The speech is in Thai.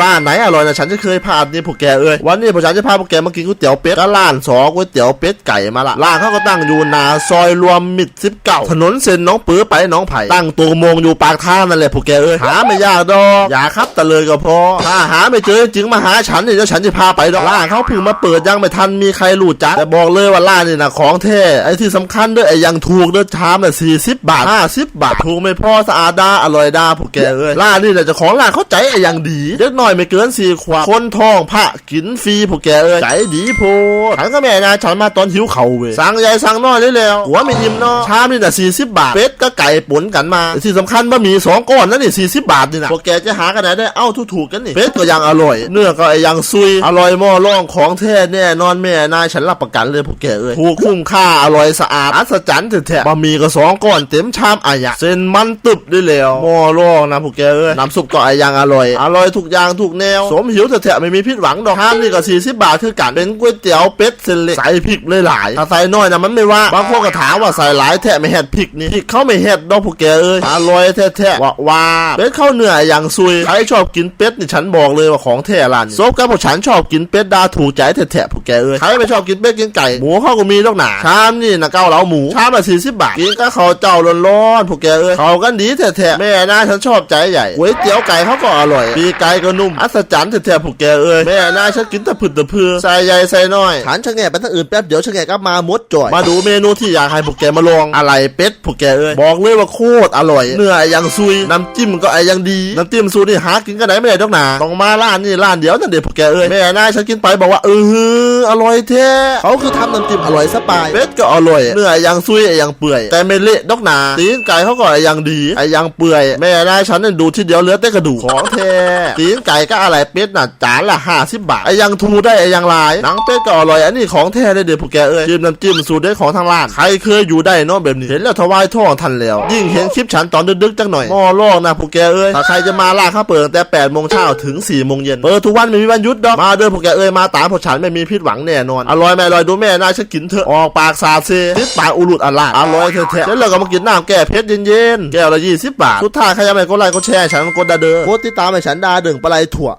ร้านไหนอร่อยนะฉันจะเคยพานี่พวกแกเอ้ยวันนี้พวกฉันจะพาพวกแกมากินก๋วยเตี๋ยวเป็ดก็ร้านสอก๋วยเตี๋ยวเป็ดไก่มาละร้านเขาก็ตั้งอยู่นาซอยรวมมิตรสิบเก้าถนนเส้นน้องปื้อไปน้องไผ่ตั้งตัวมงอยู่ปากทางนั่นแหละพวกแกเอ้ยหาไม่ยากดอกอย่าครับแต่เลยก็พอถ้าหาไม่เจอจริงมาหาฉันเนี่ยเดี๋ยวฉันจะพาไปดอกร้านเขาเพิ่งมาเปิดยังไม่ทันมีใครรู้จักแต่บอกเลยว่าร้านนี่นะของแท้ไอ้ที่สำคัญด้วยไอ้ยังถูกด้อชามน่ะสี่สิบบาทห้าสิบบาทถูกไม่พอสะอาดดาอร่อยดาพวกแกเอ้ยร้านนี่แหละจะของร้านเขาใจไอ้ยังดีเด็กหน้อยไม่เกินสี่ขวบคนท้องพระกินฟรีพวกแกเอ้ยใจดีโพฉันก็แม่นะฉันมาตอนหิวเข่าเว้ยสั่งใหญ่สั่งน้อยเลยแล้วหัวไม่ยิ้มเนาะชามนี่น่สี่สิบบาทเป็ดก็ไก่ปนกันมาที่สำคัญบะหมี่สองก้อนนั่นนี่สี่สิบบาทนี่นะพวกแกจะหากันไหนได้เอ้าถูกๆกันนี่เป็ดก็ยังอร่อย เนื้อก็ไอยังซุยอร่อยหม้อร่องของแท้แน่นอนแม่นายฉันรับประกันเลยพวกแกเอ้ยถูกคุ้มค่าอร่อยสะอาดอัศจรรย์แท้ๆบะหมี่ก็สองก้อนเต็มชามอายะเส้นมันตึบได้แล้วหม้อร่องนะพวกแกเอ้ยน้ำซุปก็ไอยังอร่อย อร่อยทุกอย่างทุกแนว สมหิวแท้ๆไม่มีพิษหวังดอกห้ามนี่ก็40บาทคือกันเป็นก๋วยเตี๋ยวเป็ดเส้นเล็กใส่พริกเลยหลายถ้าใส่น้อยนะมันไม่ว่าบางคนก็ถามว่าใส่หลายแท้ไม่เห็ดพริกนี่พริกเขาไม่เห็ดดอกพวกแกเอ้ยอร่อยแท้ๆว่าว่าเป็ดเข้าวเหนืออย่างซุยใครชอบกินเป็ดนี่ฉันบอกเลยว่าของแท้ร้านนี้ซบกับพวกฉันชอบกินเป็ดดาถูกใจแท้ๆพวกแกเอ้ยใครไม่ชอบกินเป็ดกินไก่หมูเขาก็มีดอกหนาชามนี่นะเก้าเหลาหมูชามละ40บาทกินก็ข้าวเจ้าร้อนๆพวกแกเอ้ยเขากันดีแท้ๆแม่นะฉันชอบใจใหญ่ก๋วยเตี๋ยวไก่เขาก็อร่อยปีกไก่ก็นุ่ม อัศจรรย์แท้ๆพวกแกเอ้ยแม่นะฉันกินแต่ผึดแต่เพือใส่ใหญ่ใส่น้อยฉันชะแงะไปทางอื่นแป๊บเดี๋ยวชะแงะกลับมาหมดจ่อย มาดูเมนูที่อยากให้พวกแกมาลองอะไรเป็ดพวกแกเอ้ยบอกเลยว่าโคตรอร่อยเนื้อยังซุยน้ำจิ้มก็ไอยังดีน้ำจิ้มซูนี่หากินกันไหนไม่ได้ดอกหนาต้องมาร้านนี่ร้านเดียวนั่นเด็ดพวกแกเอ้ยแม่นะฉันกินไปบอกว่าเออ อร่อยแท้เขาคือทำน้ำจิ้มอร่อยสบายเป็ดก็อร่อยเนื้อยังซุยยังเปื่อย แต่ไม่เละดอกหนาตีนไก่เขาก็ยังดีไอยังเปื่อยแม่นะฉันนั่นดูทีเดียวเหลือแต่กระดูกของแท้ตีนไก่ก็อะไรเป็ดน่ะจานละห้าสิบบาทไอยังทูได้ไอยังลายหนังเป็ดก็อร่อยอันนี้ของแท้ได้เด็ดพวกแกเอ้ยจิ้มน้ำจิ้มสูตรเด็ดของทางร้านใครเคยอยู่ได้เนาะแบบนี้เห็นแล้วทวายท่องทันแล้ว ยิ่งเห็นคลิปฉันตอนดึกๆจังหน่อยหม้อลอกนะพวกแกเอ้ยถ้าใครจะมาล่าข้าวเปิดตั้งแต่8โมงเช้าถึง4โมงเย็นเปิดทุกวันไม่มีวันหยุดดอกมาเด้อพวกแกเอ้ยมาตามพวกฉันไม่มีผิดหวังแน่นอน อร่อยไม่อร่อยดูแม่น่าฉันกินเถอะออกปากสาดเซติดปากอุลุดอลาดอร่อยแท้ๆแล้วเราก็มากินน้ำแก้เผ็ดเย็นๆแก้วละ20บาทสุดท้ายใครยังไม่กดไลค์กดแชร์ฉันกดดาเด้อกดติดตามให้ฉันดาเดึงปลาไหลถั่ว